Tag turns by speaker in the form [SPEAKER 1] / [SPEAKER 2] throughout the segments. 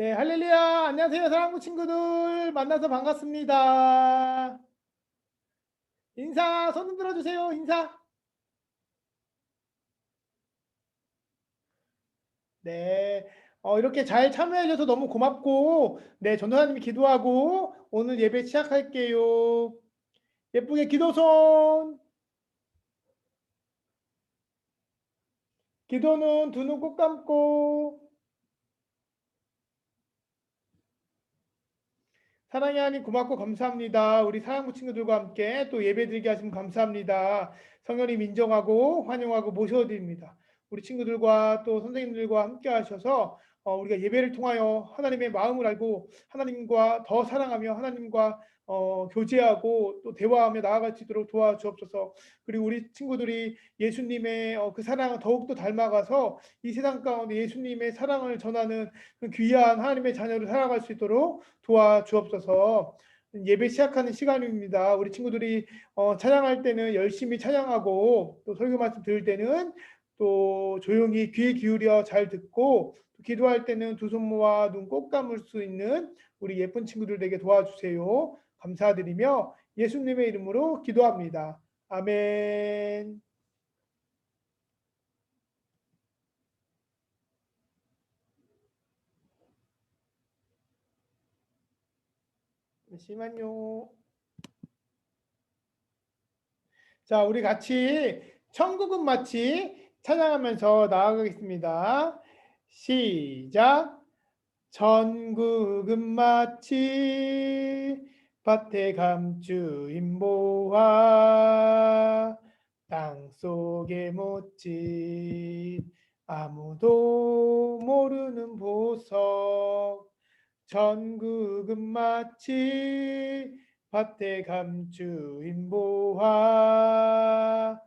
[SPEAKER 1] 네, 할렐루야. 안녕하세요, 사랑부 친구들. 만나서 반갑습니다. 인사, 손 흔들어 주세요. 인사. 네, 어, 이렇게 잘 참여해 줘서 너무 고맙고, 네, 전도사님이 기도하고 오늘 예배 시작할게요. 예쁘게 기도손. 기도는 두 눈 꼭 감고. 사랑의 하나님 고맙고 감사합니다. 우리 사랑부 친구들과 함께 또 예배드리게 하시면 감사합니다. 성령님 인정하고 환영하고 모셔드립니다. 우리 친구들과 또 선생님들과 함께 하셔서 어, 우리가 예배를 통하여 하나님의 마음을 알고 하나님과 더 사랑하며 하나님과 어, 교제하고 또 대화하며 나아갈 수 있도록 도와주옵소서. 그리고 우리 친구들이 예수님의 어, 그 사랑을 더욱더 닮아가서 이 세상 가운데 예수님의 사랑을 전하는 그 귀한 하나님의 자녀를 살아갈 수 있도록 도와주옵소서. 예배 시작하는 시간입니다. 우리 친구들이 어, 찬양할 때는 열심히 찬양하고 또 설교 말씀 들을 때는 또 조용히 귀 기울여 잘 듣고 또 기도할 때는 두 손 모아 눈 꼭 감을 수 있는 우리 예쁜 친구들 되게 도와주세요. 감사드리며 예수님의 이름으로 기도합니다. 아멘. 잠시만요. 자, 우리 같이 천국은 마치 찬양하면서 나아가겠습니다. 시작. 천국은 마치 밭에 감추인 보화 땅 속에 묻힌 아무도 모르는 보석. 천국은 마치 밭에 감추인 보화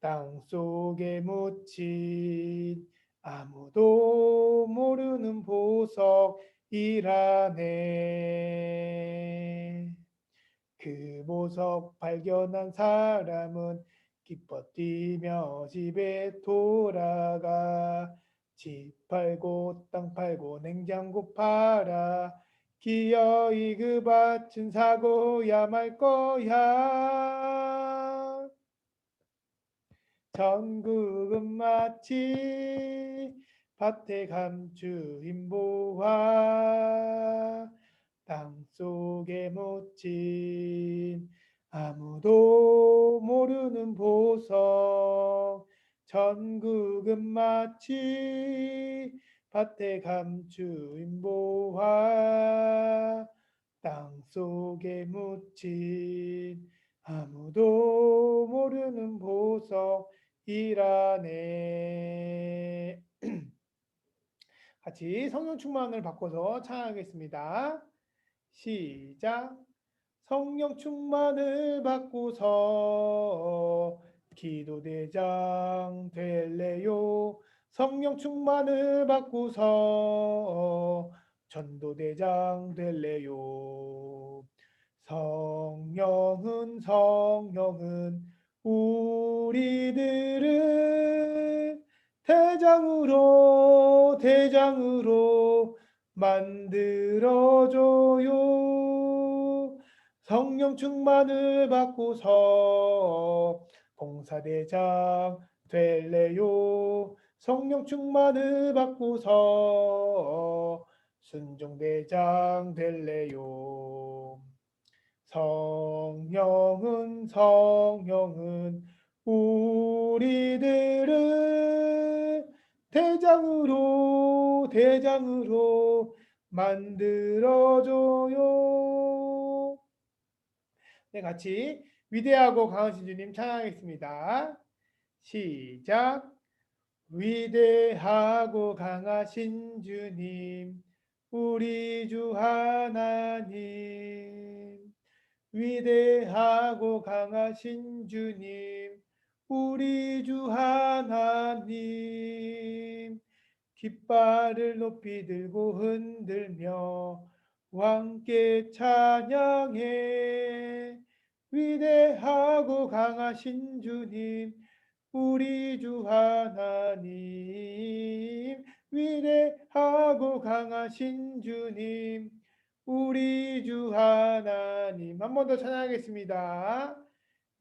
[SPEAKER 1] 땅 속에 묻힌 아무도 모르는 보석 이라네. 그 보석 발견한 사람은 기뻐 뛰며 집에 돌아가 집 팔고 땅 팔고 냉장고 팔아 기어이 그 밭은 사고야 말 거야 전국은 마치 밭에 감추인 보화 땅 속에 묻힌 아무도 모르는 보석 전국은 마치 밭에 감추인 보화 땅 속에 묻힌 아무도 모르는 보석이라네. 같이 성령 충만을 바꿔서 찬양하겠습니다. 시작. 성령 충만을 받고서 기도대장 될래요. 성령 충만을 받고서 전도대장 될래요. 성령은 성령은 우리들을 대장으로 대장으로 만들어줘요. 성령 충만을 받고서 봉사대장 될래요. 성령 충만을 받고서 순종대장 될래요. 성령은 성령은 우리들을 대장으로 대장으로 만들어줘요. 네, 같이 위대하고 강하신 주님 찬양하겠습니다. 시작. 위대하고 강하신 주님, 우리 주 하나님. 위대하고 강하신 주님, 우리 주 하나님. 깃발을 높이 들고 흔들며 왕께 찬양해. 위대하고 강하신 주님, 우리 주 하나님 위대하고 강하신 주님 우리 주 하나님 한 번 더 찬양하겠습니다.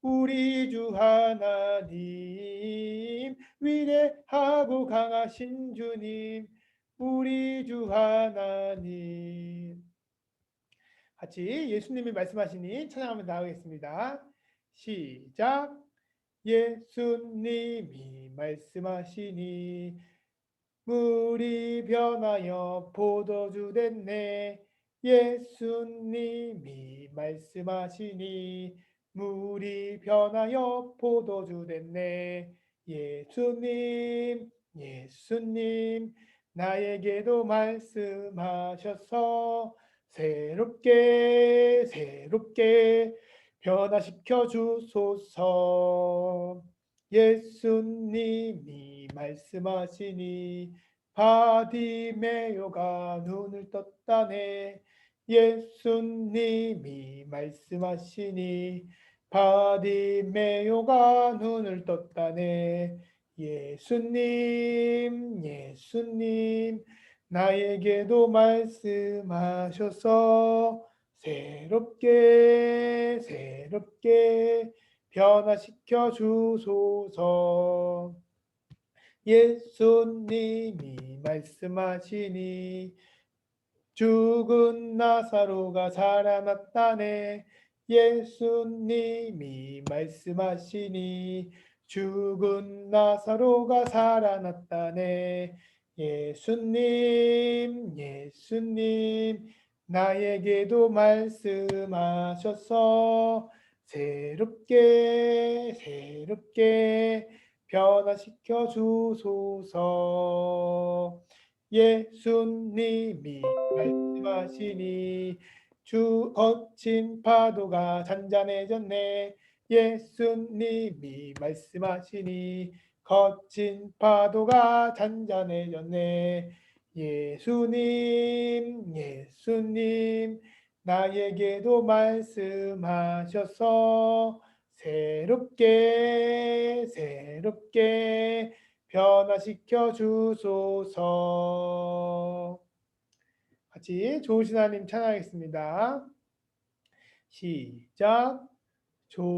[SPEAKER 1] 우리 주 하나님 위대하고 강하신 주님 우리 주 하나님. 같이 예수님이 말씀하시니 찬양하면 나가겠습니다. 시작. 예수님이 말씀하시니 물이 변하여 포도주 됐네. 예수님이 말씀하시니 물이 변하여 포도주 됐네. 예수님 예수님 나에게도 말씀하셔서 새롭게 새롭게 변화시켜 주소서. 예수님이 말씀하시니 바디메오가 눈을 떴다네. 예수님이 말씀하시니 바디메오가 눈을 떴다네. 예수님 예수님 나에게도 말씀하셔서 새롭게 새롭게 변화시켜 주소서. 예수님이 말씀하시니 죽은 나사로가 살아났다네 예수님이 말씀하시니 죽은 나사로가 살아났다네. 예수님 예수님 나에게도 말씀하셔서 새롭게 새롭게 변화시켜 주소서. 예수님이 말씀하시니 주 거친 파도가 잔잔해졌네. 예수님이 말씀하시니 거친 파도가 잔잔해졌네. 예수님 예수님 나에게도 말씀하셔서 새롭게 새롭게 변화시켜 주소서 같이 하나님 찬양하겠습니다. 시작 좋으신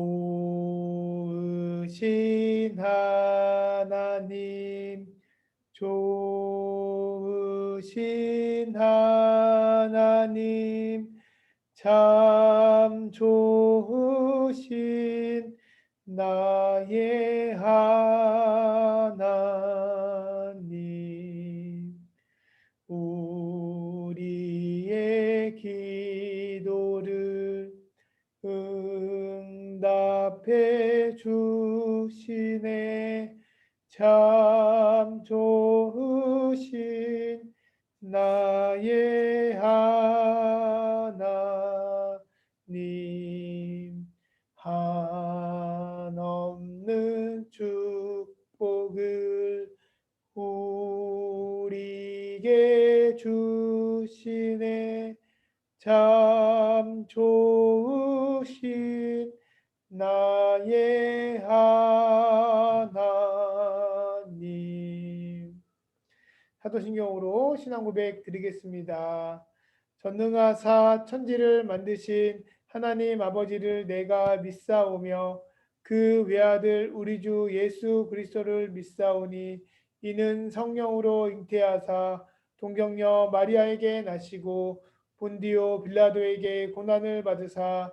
[SPEAKER 1] 하나님 좋으신 하나님 참 좋으신 나의 하나님 주시네. 참 좋으신 나의 하나님. 한없는 축복을 우리에게 주시네. 참 좋으신 나 의 하나님 사도신경으로 신앙 고백 드리겠습니다. 전능하사 천지를 만드신 하나님 아버지를 내가 믿사오며 그 외아들 우리 주 예수 그리스도를 믿사오니 이는 성령으로 잉태하사 동경녀 마리아에게 나시고 본디오 빌라도에게 고난을 받으사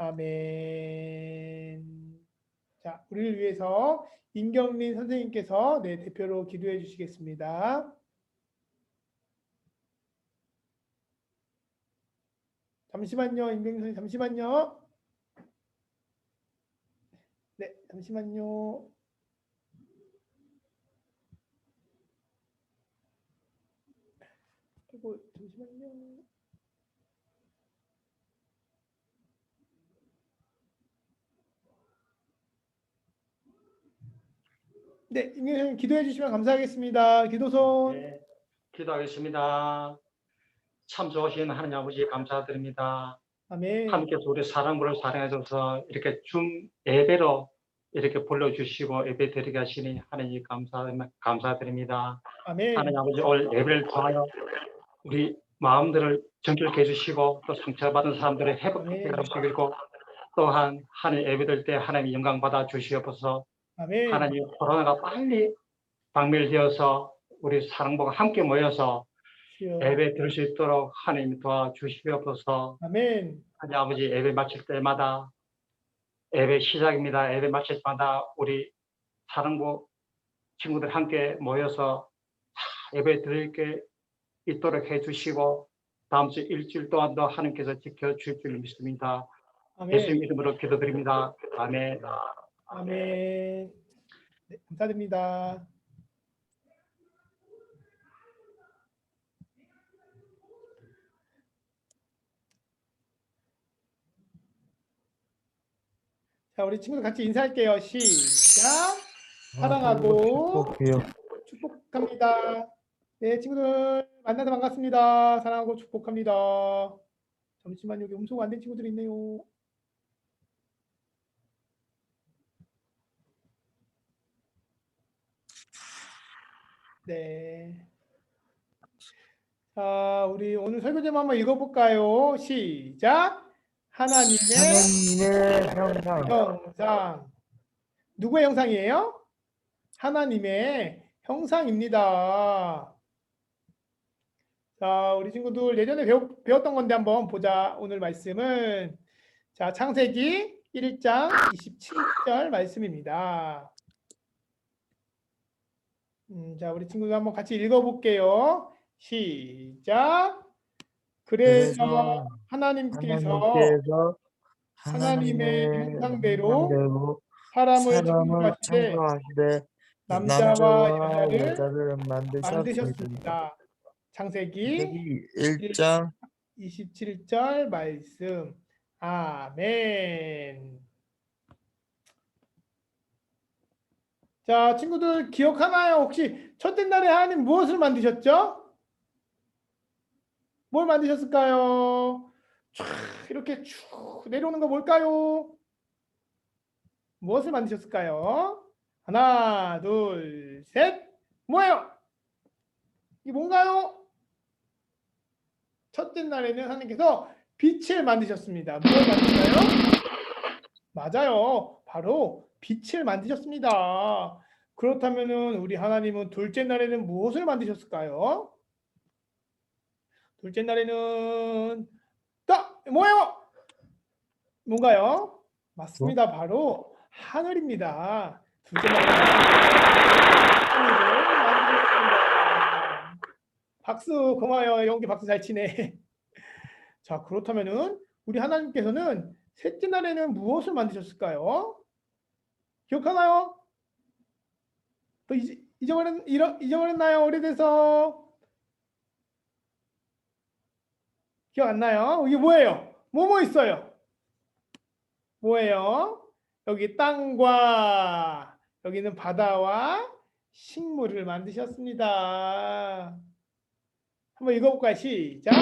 [SPEAKER 1] 아멘. 자, 우리를 위해서 임경린 선생님께서 네, 대표로 기도해 주시겠습니다. 잠시만요, 임경린 선생님, 잠시만요. 네, 잠시만요. 아이고, 잠시만요. 네, 선생님 기도해 주시면 감사하겠습니다. 기도손.
[SPEAKER 2] 네, 기도하겠습니다. 참 좋으신 하나님 아버지 감사드립니다.
[SPEAKER 1] 아멘.
[SPEAKER 2] 하나님께서 우리 사랑부를 사랑해줘서 이렇게 중 예배로 이렇게 불러주시고 예배 드리게 하시니 하나님 감사, 감사드립니다.
[SPEAKER 1] 아멘.
[SPEAKER 2] 하나님 아버지 오늘 예배를 통하여 우리 마음들을 정결케 해주시고 또 상처받은 사람들의 회복해
[SPEAKER 1] 아멘.
[SPEAKER 2] 주시고 또한 하나님 예배될 때 하나님 영광 받아 주시옵소서
[SPEAKER 1] 아멘.
[SPEAKER 2] 하나님 코로나가 빨리 박멸되어서 우리 사랑부가 함께 모여서. 예배 드릴 수 있도록 하나님 도와주시옵소서.
[SPEAKER 1] 아멘.
[SPEAKER 2] 하나님 아버지 예배 마칠 때마다 예배 시작입니다. 예배 마칠 때마다 우리 사랑부 친구들 함께 모여서 다 예배 드릴 게 있도록 해주시고 다음 주 일주일 동안도 하나님께서 지켜주실 줄 믿습니다. 예수님
[SPEAKER 1] 아멘.
[SPEAKER 2] 이름으로 기도드립니다. 아멘.
[SPEAKER 1] 아멘. 네, 감사드립니다. 자, 우리 친구들 같이 인사할게요. 시작. 사랑하고
[SPEAKER 3] 축복해요.
[SPEAKER 1] 축복합니다. 네, 친구들 만나서 반갑습니다. 사랑하고 축복합니다. 잠시만 여기 음소거 안된 친구들이 있네요. 네. 자, 우리 오늘 설교 제목 한번 읽어볼까요? 시작. 하나님의
[SPEAKER 3] 하나님의 형상.
[SPEAKER 1] 형상. 누구의 형상이에요? 하나님의 형상입니다. 자, 우리 친구들 예전에 배웠, 배웠던 건데 한번 보자. 오늘 말씀은 자, 창세기 1장 27절 말씀입니다. 음, 자, 우리 친구들 한번 같이 읽어볼게요. 시작. 그래서
[SPEAKER 3] 그래서
[SPEAKER 1] 하나님께서
[SPEAKER 3] 하나님께서
[SPEAKER 1] 하나님의 형상대로 사람을 창조하시되 남자와 여자를
[SPEAKER 3] 만드셨습니다.
[SPEAKER 1] 창세기
[SPEAKER 3] 여기 1장
[SPEAKER 1] 27절 말씀. 아멘. 자, 친구들 기억하나요? 혹시 첫째 날에 하나님 무엇을 만드셨죠? 뭘 만드셨을까요? 촤, 이렇게 쭉 내려오는 거 뭘까요? 무엇을 만드셨을까요? 하나, 둘, 셋. 뭐예요? 이게 뭔가요? 첫째 날에는 하나님께서 빛을 만드셨습니다. 무엇 만드셨나요? 맞아요. 바로 빛을 만드셨습니다. 그렇다면은 우리 하나님은 둘째 날에는 무엇을 만드셨을까요? 둘째 날에는 딱 뭐예요? 뭔가요? 맞습니다. 바로 하늘입니다. 둘째 날에는. 박수 고마워요. 연기 박수 잘 치네. 자 그렇다면은 우리 하나님께서는 셋째 날에는 무엇을 만드셨을까요? 기억하나요? 또 잊- 잊어버렸 잃어- 잊어버렸나요? 오래돼서 기억 안 나요? 이게 뭐예요? 뭐뭐 있어요? 뭐예요? 여기 땅과 여기는 바다와 식물을 만드셨습니다. 한번 읽어볼까요? 시작.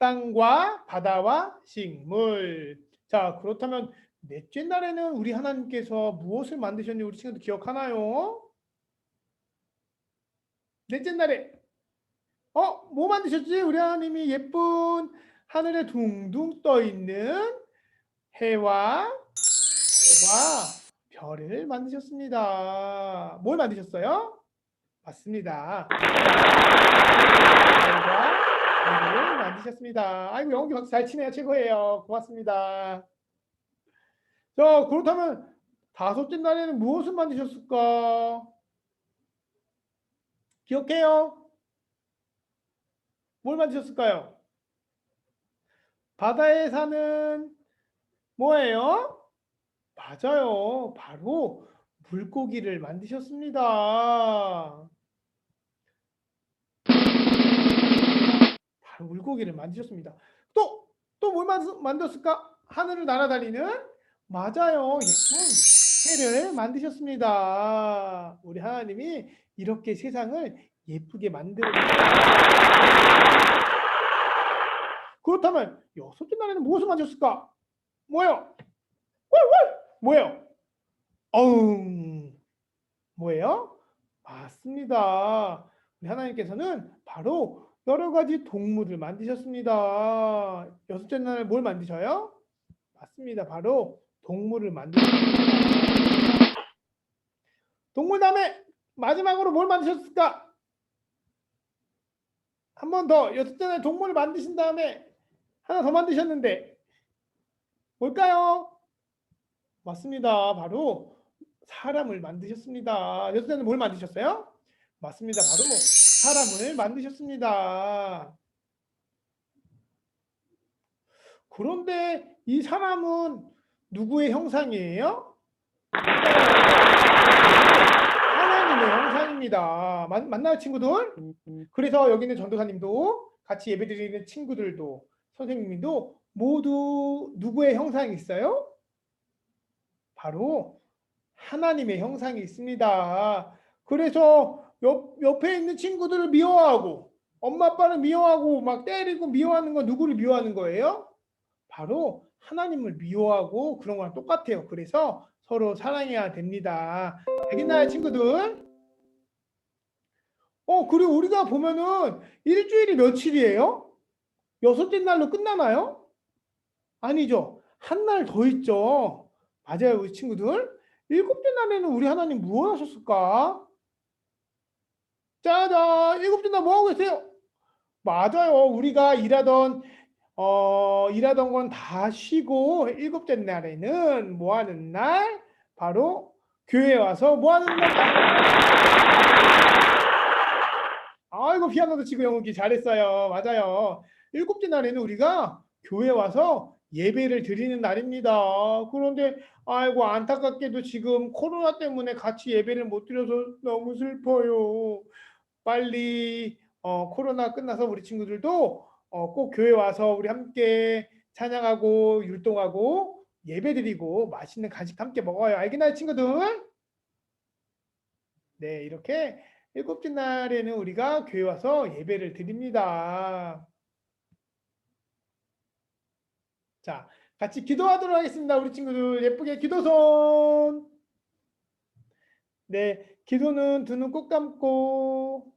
[SPEAKER 1] 땅과 바다와 식물. 자, 그렇다면 넷째 날에는 우리 하나님께서 무엇을 만드셨는지 우리 친구들 기억하나요? 넷째 날에 어, 뭐 만드셨지? 우리 하나님이 예쁜 하늘에 둥둥 떠 있는 해와 달과 별을 만드셨습니다. 뭘 만드셨어요? 맞습니다. 달과 네, 만드셨습니다. 아이고 영기 박수 잘 치네요. 최고예요. 고맙습니다. 자 그렇다면 다섯째 날에는 무엇을 만드셨을까? 기억해요? 뭘 만드셨을까요? 바다에 사는 뭐예요? 맞아요. 바로 물고기를 만드셨습니다. 바로 물고기를 만드셨습니다. 또, 또 뭘 만들었을까? 하늘을 날아다니는? 맞아요. 예쁜 새를 만드셨습니다. 우리 하나님이 이렇게 세상을 예쁘게 만들어 그렇다면 여섯째 날에는 무엇을 만드셨을까? 뭐예요? 꿀꿀! 뭐예요? 어음 뭐예요? 맞습니다. 우리 하나님께서는 바로 여러 가지 동물을 만드셨습니다. 여섯째 날에 뭘 만드셔요? 맞습니다. 바로 동물을 만드셨습니다. 동물 다음에 마지막으로 뭘 만드셨을까? 한 번 더 여섯째 날 동물을 만드신 다음에 하나 더 만드셨는데 뭘까요? 맞습니다. 바로 사람을 만드셨습니다. 여섯 때는 뭘 만드셨어요? 맞습니다. 바로 사람을 만드셨습니다. 그런데 이 사람은 누구의 형상이에요? 하나님의 형상입니다. 맞, 맞나요, 친구들? 그래서 여기 있는 전도사님도 같이 예배드리는 친구들도 선생님도 모두 누구의 형상이 있어요? 바로 하나님의 형상이 있습니다. 그래서 옆, 옆에 있는 친구들을 미워하고 엄마 아빠를 미워하고 막 때리고 미워하는 건 누구를 미워하는 거예요? 바로 하나님을 미워하고 그런 거랑 똑같아요. 그래서 서로 사랑해야 됩니다. 알겠나요, 친구들? 어, 그리고 우리가 보면은 일주일이 며칠이에요? 여섯째 날로 끝나나요? 아니죠. 한 날 더 있죠. 맞아요, 우리 친구들. 일곱째 날에는 우리 하나님 무엇 하셨을까? 짜잔, 일곱째 날 뭐 하고 계세요? 맞아요. 우리가 일하던 어, 일하던 건 다 쉬고 일곱째 날에는 뭐 하는 날? 바로 교회 와서 뭐 하는 날? 아이고 피아노도 치고 영웅기 잘했어요. 맞아요. 일곱째 날에는 우리가 교회 와서 예배를 드리는 날입니다. 그런데 아이고 안타깝게도 지금 코로나 때문에 같이 예배를 못 드려서 너무 슬퍼요. 빨리 어, 코로나 끝나서 우리 친구들도 어, 꼭 교회 와서 우리 함께 찬양하고 율동하고 예배드리고 맛있는 간식 함께 먹어요. 알겠나요, 친구들? 네, 이렇게 일곱째 날에는 우리가 교회 와서 예배를 드립니다. 자, 같이 기도하도록 하겠습니다. 우리 친구들 예쁘게 기도손. 네, 기도는 두 눈 꼭 감고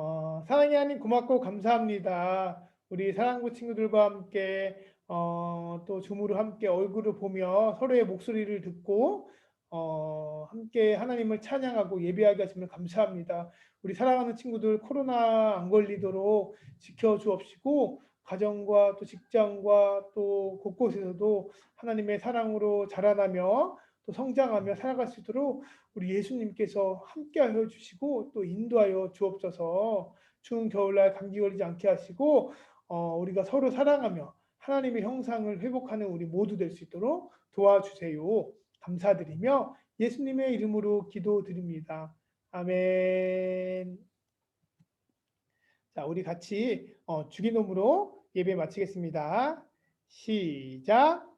[SPEAKER 1] 어, 사랑의 하나님 고맙고 감사합니다. 우리 사랑부 친구들과 함께 어, 또 줌으로 함께 얼굴을 보며 서로의 목소리를 듣고 어, 함께 하나님을 찬양하고 예배하게 하시면 감사합니다. 우리 사랑하는 친구들 코로나 안 걸리도록 지켜주옵시고 가정과 또 직장과 또 곳곳에서도 하나님의 사랑으로 자라나며 또 성장하며 살아갈 수 있도록 우리 예수님께서 함께하여 주시고 또 인도하여 주옵소서 추운 겨울날 감기 걸리지 않게 하시고 어, 우리가 서로 사랑하며 하나님의 형상을 회복하는 우리 모두 될 수 있도록 도와주세요. 감사드리며 예수님의 이름으로 기도드립니다. 아멘. 자, 우리 같이 어, 주기도문으로 예배 마치겠습니다. 시작.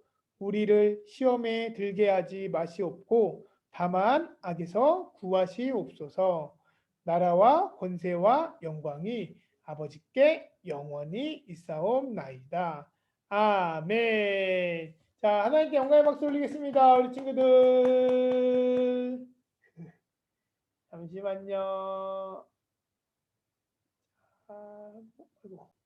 [SPEAKER 1] 우리를 시험에 들게 하지 마시옵고 다만 악에서 구하시옵소서 나라와 권세와 영광이 아버지께 영원히 있사옵나이다. 아멘 자 하나님께 영광의 박수 올리겠습니다. 우리 친구들 잠시만요. 아이고